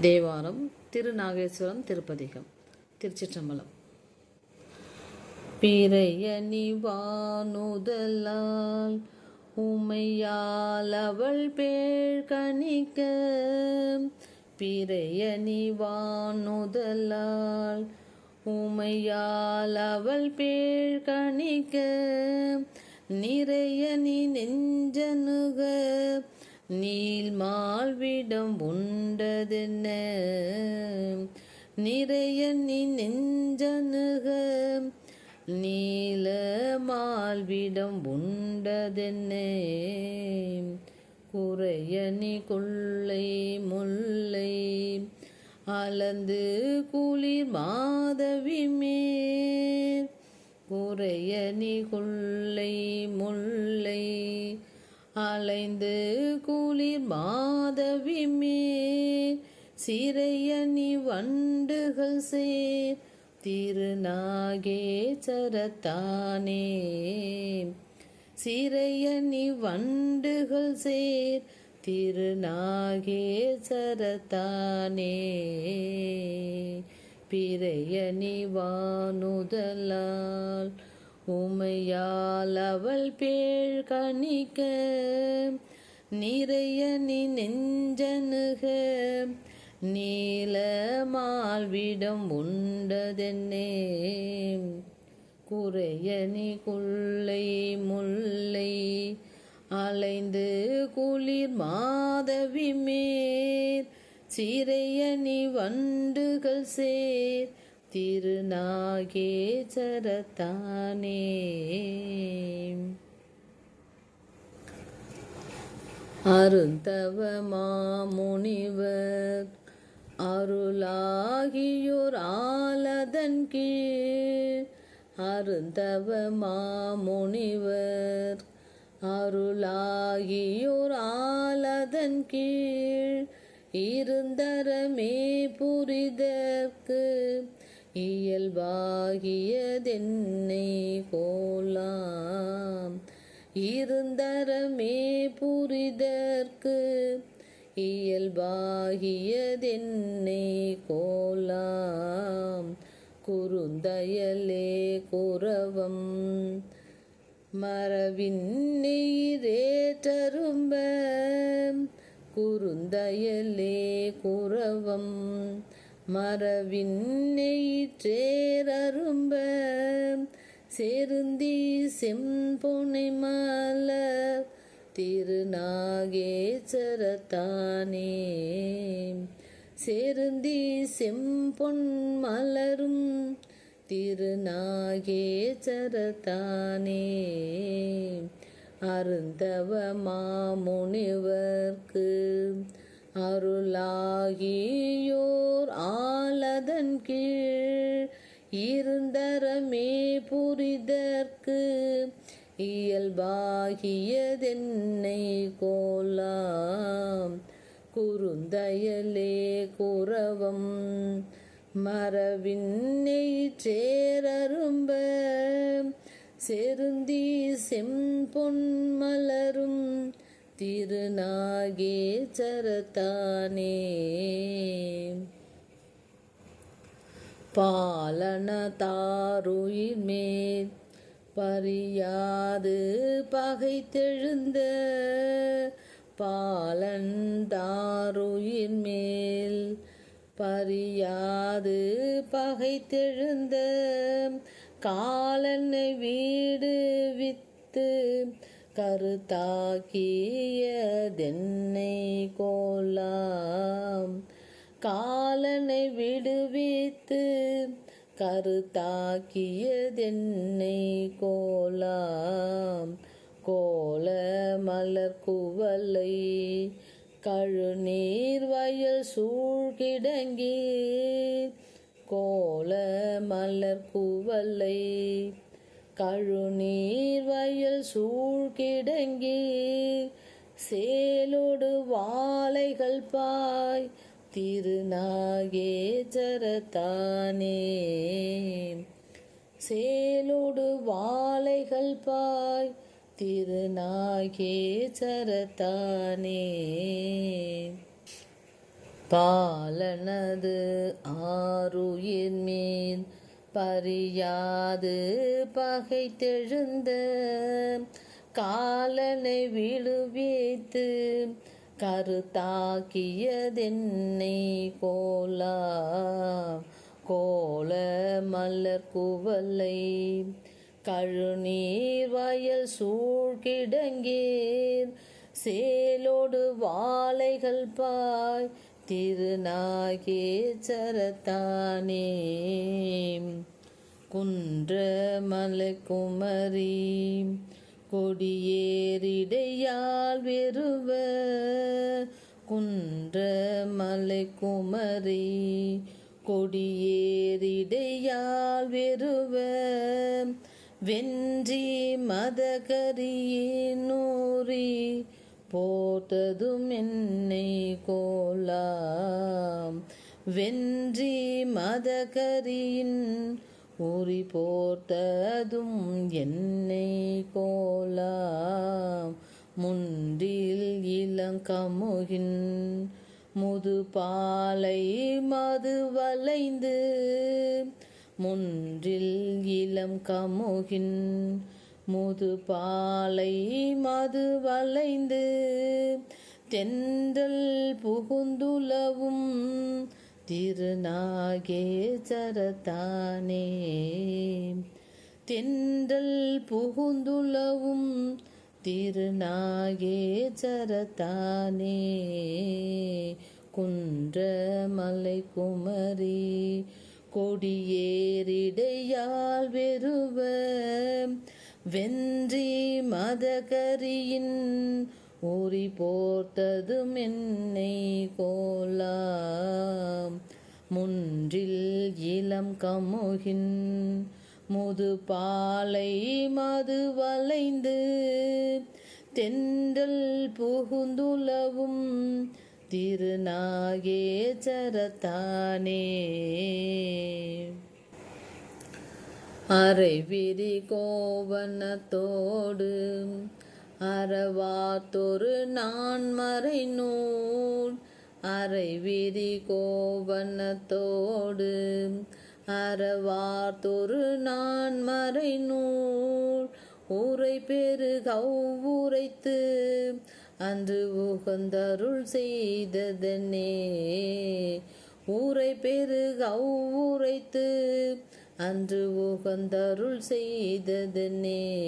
தேவாரம் திருநாகேஸ்வரம் திருப்பதிகம் திருச்சிற்றம்பலம். பிறையணி வானுதலால் உமையால் அவள் பேழ் கணிக்க பிறையணி வானுதலால் உமையால் அவள் பேழ் கணிக்க நிறையணி நெஞ்சனுக நீல் மால்விடம் உண்டதென்ன? நிறைய நீ நெஞ்சனுக. நீல மால்விடம் உண்டதென்ன? குறைய நீ கொள்ளை முல்லை. அலந்து குளிர் மாதவி மேற் குறைய நீ கொள்ளை முல்லை. அலைந்து குளிர் மாதவி மேல் சிறையணி வண்டுகள் சேர் திருநாகேச்சரத்தானே சிறையணி வண்டுகள் சேர் திருநாகேச்சரத்தானே பிறையணி வானுதலால் உமையால் அவள் பேழ் கணிக்க நிறைய நீ நெஞ்சனுக நீல மால்விடம் உண்டதென்னே? குறைய நீ முல்லை அலைந்து குளிர் மாதவி மேற் சிறையணி வண்டுகள் சேர் திருநாகேச்சரத்தானே அருந்தவ மாமுனிவர் அருளாகியோர் ஆலதன் கீழ். அருந்தவ மாமுனிவர் அருளாகியோர் ஆலதன் கீழ். இருந்தரமே புரிதற்கு இயல்பாகியதென்னை போலாம். இருந்தரமே புரிதற்கு இயல்பாகியதென்னை கோலாம் குறுந்தயலே குறவம் மரவின் நெய்ரேற்றரும்ப குறுந்தயலே குறவம் மரவின் சேரரும்ப செருந்தி செம்பொனை மலர் திருநாகேச்சரத்தானே செருந்தி செம்பொன் மலரும் திருநாகேச்சரத்தானே அருந்தவ மாமுனிவர்க்கு அருளாகியோர் ஆலதன் கீழ் இருந்தரமே புரிதற்கு இயல்பாகியதென்னை கோலாம். குறுந்தயலே குறவம் மரவின்னை சேரரும்ப. செருந்தி செம்பொன் மலரும் திருநாகேச்சரத்தானே பாலன தாருயிர் மேல் பறியாது பகைத்தெழுந்த பாலன் தாருயிர் மேல் பறியாது பகைத்தெழுந்த காலனை வீடு வித்து கருத்தாக்கியதென்னை கோலாம் காலனை விடுவித்து கருத்தாக்கியதென்னை கோலாம் கோல மலர் குவலை கழுநீர் வயல் சூழ்கிடங்கி கோல மலர் குவலை கழுநீர் வயல் சூழ்கிடங்கி சேலோடு வாழைகள் பாய் திருநாகேஜரத்தானே சேலோடு வாழைகள் பாய் திருநாகேச்சரத்தானே பாலனது ஆருயிர் மீன் பறியாது. பகை தெழுந்த காலனை விழுவித்து கருத்தாக்கியதென்னை கோலா. கோல மலர் குவலை கழுநீர் வயல் சூழ்கிடங்கீர் சேலோடு வாழைகள் பாய் திருநாகேச்சரத்தானே குன்ற மலைக்குமரி கொடியேறிடையால் வெறுவ குன்ற மலைக்குமரி கொடியேறிடையால் வெறுவ வென்றி மதகரியே நூறி போட்டதும் என்னை கோலாம். வென்றி மதகரியின் உரி போர்த்ததும் என்னை கோலாம். முன்றில் இளங்கமுகின் முது பாலை மது வளைந்து முன்றில் இளம் கமுகின் முது பாலை மது வளைந்து தென்றல் புகுந்துலவும் திருநாகேச்சரத்தானே தென்றல் புகுந்துலவும் திருநாகேச்சரத்தானே குன்ற மலை குமரி கொடியேறிடையால் வெறுவ வென்றி மதகரியின் ஊறி போர்த்ததும் என்னை கோலாம். முன்றில் இளம் கமுகின் முது பாலை மது வளைந்து தென்றல் புகுந்துலவும் திருநாகேச்சரத்தானே அரை விரி கோவனத்தோடு அறவாத்தொரு நான்மறை நூல் அரை விரி கோவனத்தோடு அறவார்த்தொரு நான்மறை நூல் ஊரை பெரு கவ்வுரைத்து அன்று உகந்தருள் செய்ததனே ஊரை பெரு கவ்வுரைத்து அன்று உகந்தருள் செய்ததனே.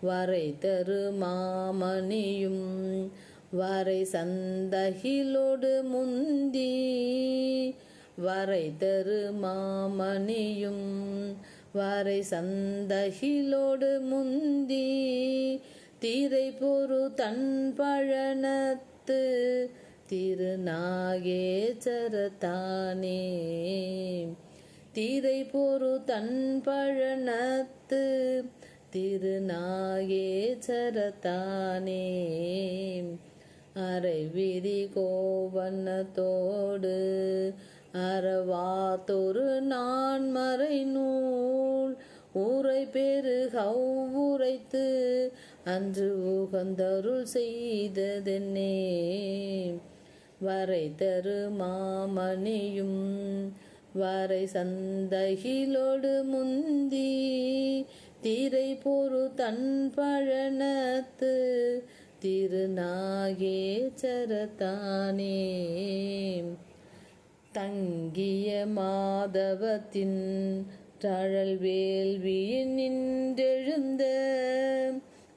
வரை தரு மாமணியும் வரை சந்தகிலோடு முந்தி. வரை தரு மாமணியும் வரை சந்தகிலோடு முந்தி. தீரை பொறு தன் பழனத்து திருநாகேச்சரத்தானே தீதை போரு தன் பழனத்து திருநாயே திருநாகேச்சரத்தானே அரைவிரி கோவண்ணத்தோடு அறவாத்தொரு நான் மறை நூல் ஊரை பெரு கவ்வுரைத்து அன்று உகந்தருள் செய்ததென்னே. வரை தரு மாமணியும் வரை சந்தகிலோடு முந்தி திரை பொறு தன் பழனத்து திருநாகேச்சரத்தானே தங்கிய மாதவத்தின் தழல் வேள்வியின் நின்றெழுந்த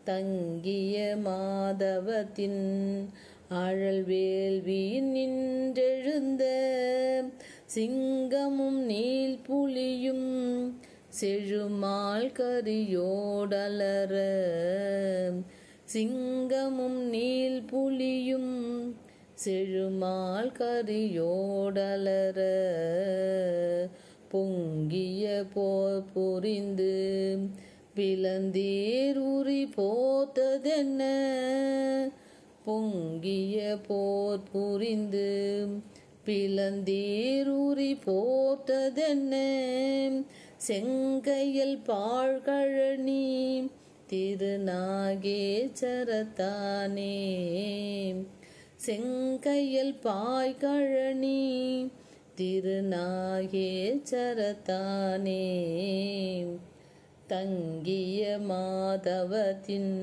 தங்கிய மாதவத்தின் அழல் வேள்வியின் நின்றெழுந்த சிங்கமும் நீல் புலியும் செழுமால் கரியோடலர சிங்கமும் நீல் புலியும் செழுமால் கரியோடலர பொங்கிய போர் புரிந்து பிளந்தீர் உரி போத்ததென்ன? பொங்கிய போர் புரிந்து பிளந்தேரூரி உரி செங்கையில் செங்கையல் பாழ்கழனி திருநாகேச்சரத்தானே செங்கையில் பாய்கழனி திருநாகேச்சரத்தானே தங்கிய மாதவத்தின்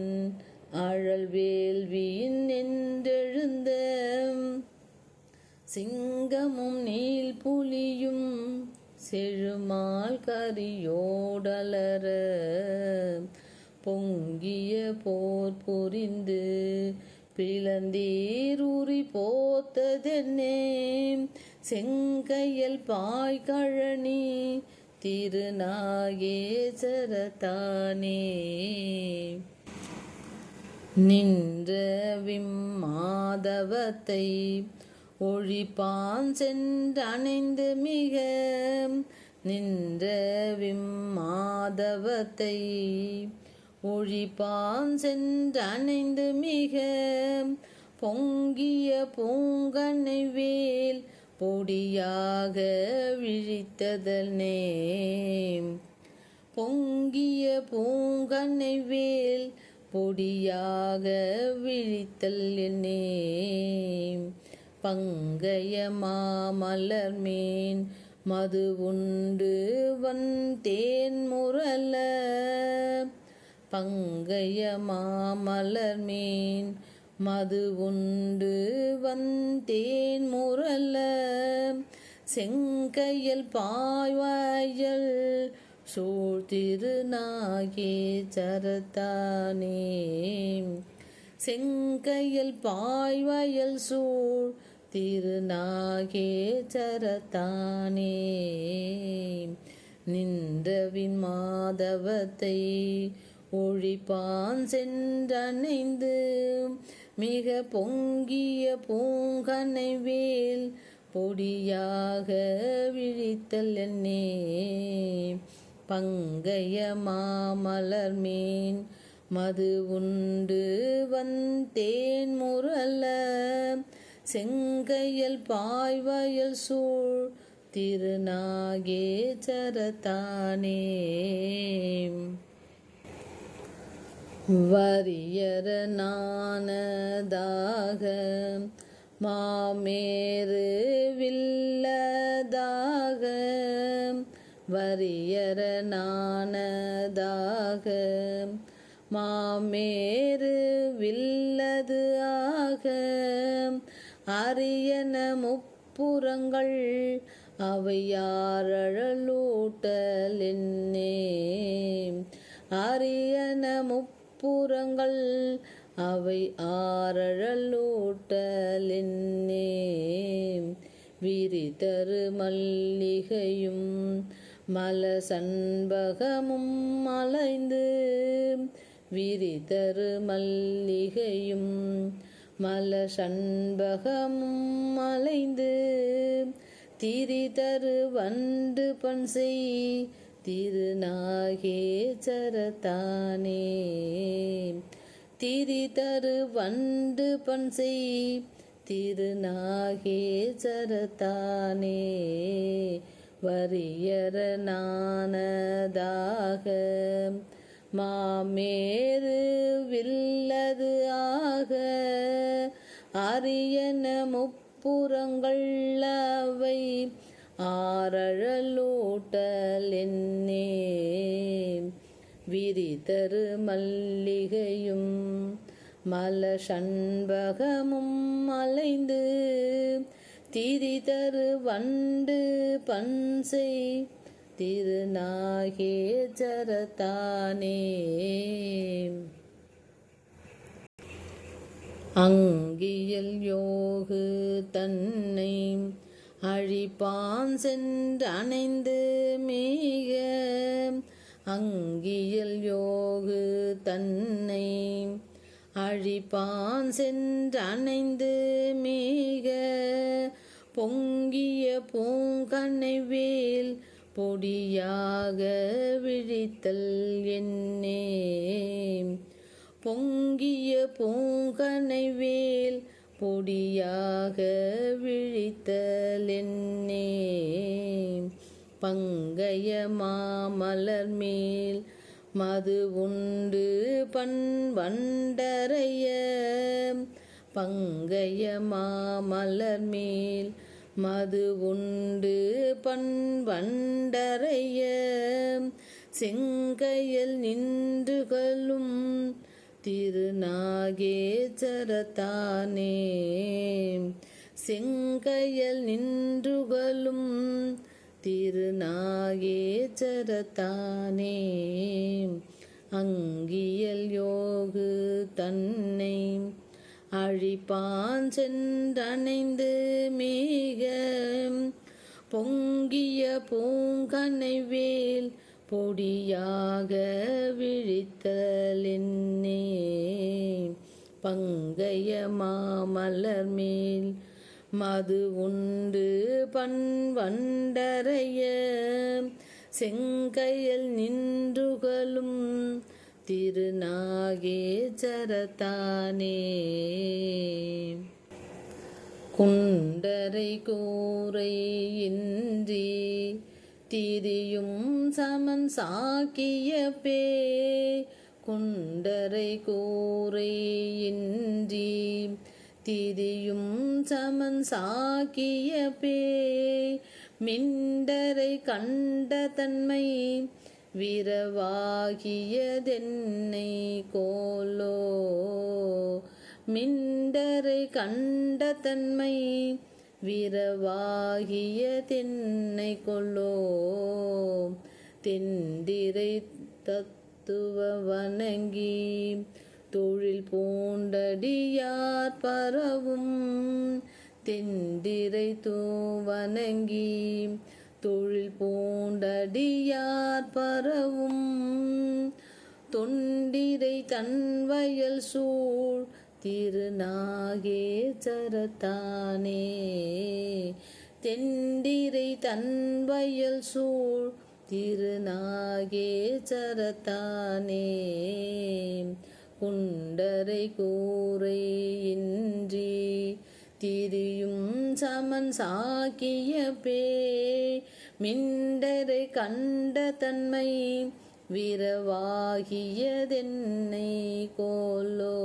அழல் வேள்வியின் நின்றெழுந்த சிங்கமும் நீல் புலியும் செழுமால் கரியோடலர. பொங்கிய போர் புரிந்து பிளந்தீரூறி போத்ததென்னே. செங்கையல் பாய்கழனி திருநாகேசரதானே நின்ற விம்மாதவத்தை ஒழிப்பான் சென்றணைந்து மிக நின்ற விம்மாதவத்தை. ஒழிப்பான் சென்றணைந்து மிக பொங்கிய பூங்கனை வேல் பொடியாக விழித்ததல் விழித்ததனே பொங்கிய பூங்கனை வேல் பொடியாக விழித்தல் என்னே பங்கைய மாமலர் மீன் மது உண்டு வந்தேன் முரல பங்கைய மாமலர் மீன் மது உண்டு வந்தேன் முரல செங்கையல் பாய்வாயல் சூழ்திருநாகே சரத்தானே. செங்கையல் பாய்வயல் சூழ் திருநாகே சரதானே. நின்றவின் மாதவத்தை ஒழிப்பான் சென்றணைந்து மிக பொங்கிய பூங்கனை வேல் பொடியாக விழித்தல் என்னே. பங்கைய மாமலர் மீன் மது உண்டு வந்தேன் முரல செங்கையல் பாய்வயல் சூழ் திருநாகேச்சரத்தானே வரியர நானதாக மாமேறு வில்லதாக வரியர நானதாக மாமேறு வில்லது ஆக அரியன முப்புறங்கள் அவையாரழலூட்டல் என்னே அரியன முப்புறங்கள் அவை ஆரழலூட்டல் என்னே விரிதரு மல்லிகையும் மல சண்பகமும் மலைந்து. விரிதரு மல்லிகையும் மல சண்பகமும் மலைந்து திரிதரு வண்டு செய் திருநாகே திரி தரு வண்டு பண் திருநாகே திருநாகேச்சரத்தானே வரியரனானதாக மாமேறு வில்லது ஆக அரியன முப்புறங்கள் அவை ஆரழலூட்டல் என்னே. விரிதரு மல்லிகையும் மல சண்பகமும் மலைந்து திரிதரு வண்டு பன்சை திருநாகே சரத்தானே அங்கியல் யோகு தன்னை அழிப்பான் சென்று அணைந்து மீக. அங்கியல் யோகு தன்னை அழிப்பான் சென்று அணைந்து மீக. பொங்கிய பூங்கனை வேல் பொடியாக விழித்தல் என்னே. பொங்கிய பூங்கனை வேல் பொடியாக விழித்தலென்னே பங்கைய மாமலர் மேல் மது உண்டு பண் வண்டரைய பங்கைய மாமலர் மேல் மது உண்டு பண் வண்டறைய. செங்கையில் நின்றுகளும் திருநாகேச்சரத்தானே செங்கையல் நின்றுகளும் திருநாகேச்சரத்தானே அங்கியல் யோகு தன்னை அழிப்பான் சென்றணைந்து மேக பொங்கிய பூங்கனை வேல் பொடியாக விழித்தலென்னே. பங்கைய மாமலர் மேல் மது உண்டு பண்வண்டரைய. செங்கையில் நின்றுகளும் திருநாகேச்சரத்தானே குண்டரை கூரை இன்றி திரியும் சமன் சாக்கிய பே. குண்டரை கூரை இன்றி திரியும் சமன் சாக்கிய பே. மிண்டரை கண்ட தன்மை விரவாகியதென்னை கோலோ. மிண்டரை கண்ட தன்மை விரவாகிய தென்னை கொள்ளோ தெண்டிரை தத்துவ வணங்கி தொழில் பூண்டடியார் பரவும். தென்திரை தூ வணங்கி தொழில் பூண்டடியார் பரவும். தொண்டிரை தன்வயல் சூழ் திருநாகேச்சரத்தானே தெண்டிரை தன்வயல் சூழ் திருநாகேச்சரத்தானே குண்டரை கூரை இன்றி திரியும் சமன் சாக்கிய பே. மிண்டரை கண்ட தன்மை விரவாகியதென்னை கோலோ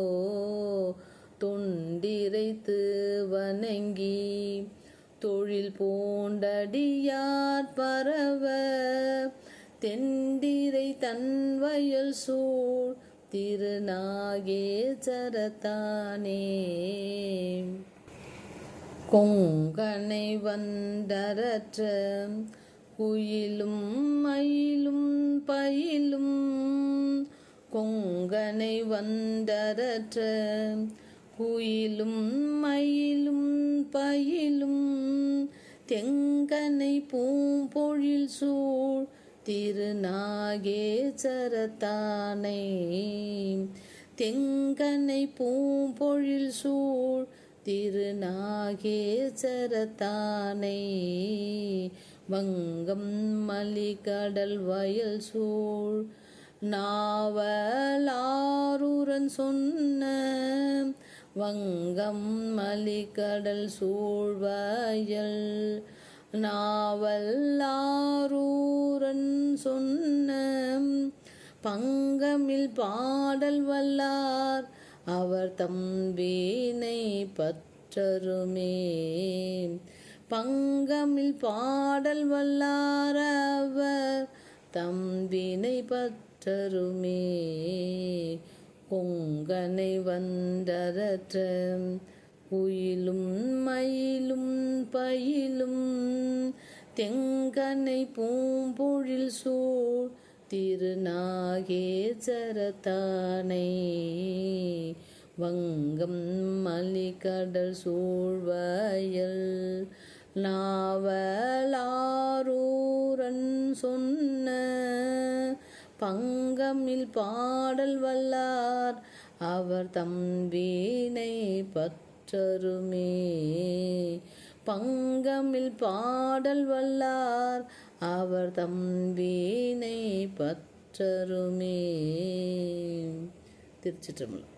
தொண்டிரைத்து வணங்கி தொழில் பூண்டடியார் பரவ தெண்டிரை தன்வயல் சூழ் திருநாகேச்சரத்தானே கொங்கனை வந்தரற்ற குயிலும் மயிலும் பயிலும் கொங்கனை வந்தரற்ற குயிலும் மயிலும் பயிலும் தெங்கனை பூம்பொழில் சூழ் திருநாகேச்சரத்தானை தெங்கனை பூம்பொழில் சூழ் திருநாகேச்சரத்தானை வங்கம் மலிகடல் வயல் சூழ். நாவலாரூரன் சொன்ன வங்கம் மலிகடல் சூழ்வயல் நாவல்லாரூரன் சொன்ன பங்கமில் பாடல் வல்லார். அவர் தம்பீனை பற்றருமே. பங்கமில் பாடல் வல்லாரவர் தம் வினை பற்றருமே. கொங்கனை வந்தரற்ற. உயிலும் மயிலும் பயிலும் தெங்கனை பூம்பொழில் சூழ். திருநாகேசரத்தானை. வங்கம் மலிகடல் சூழ்வயல். நாவலாரூரன் சொன்ன பங்கமில் பாடல் வல்லார் அவர் தம்பீனை பற்றருமே. பங்கமில் பாடல் வல்லார் அவர் தம்பீனை பற்றருமே. திருச்சிற்றம்பலம்.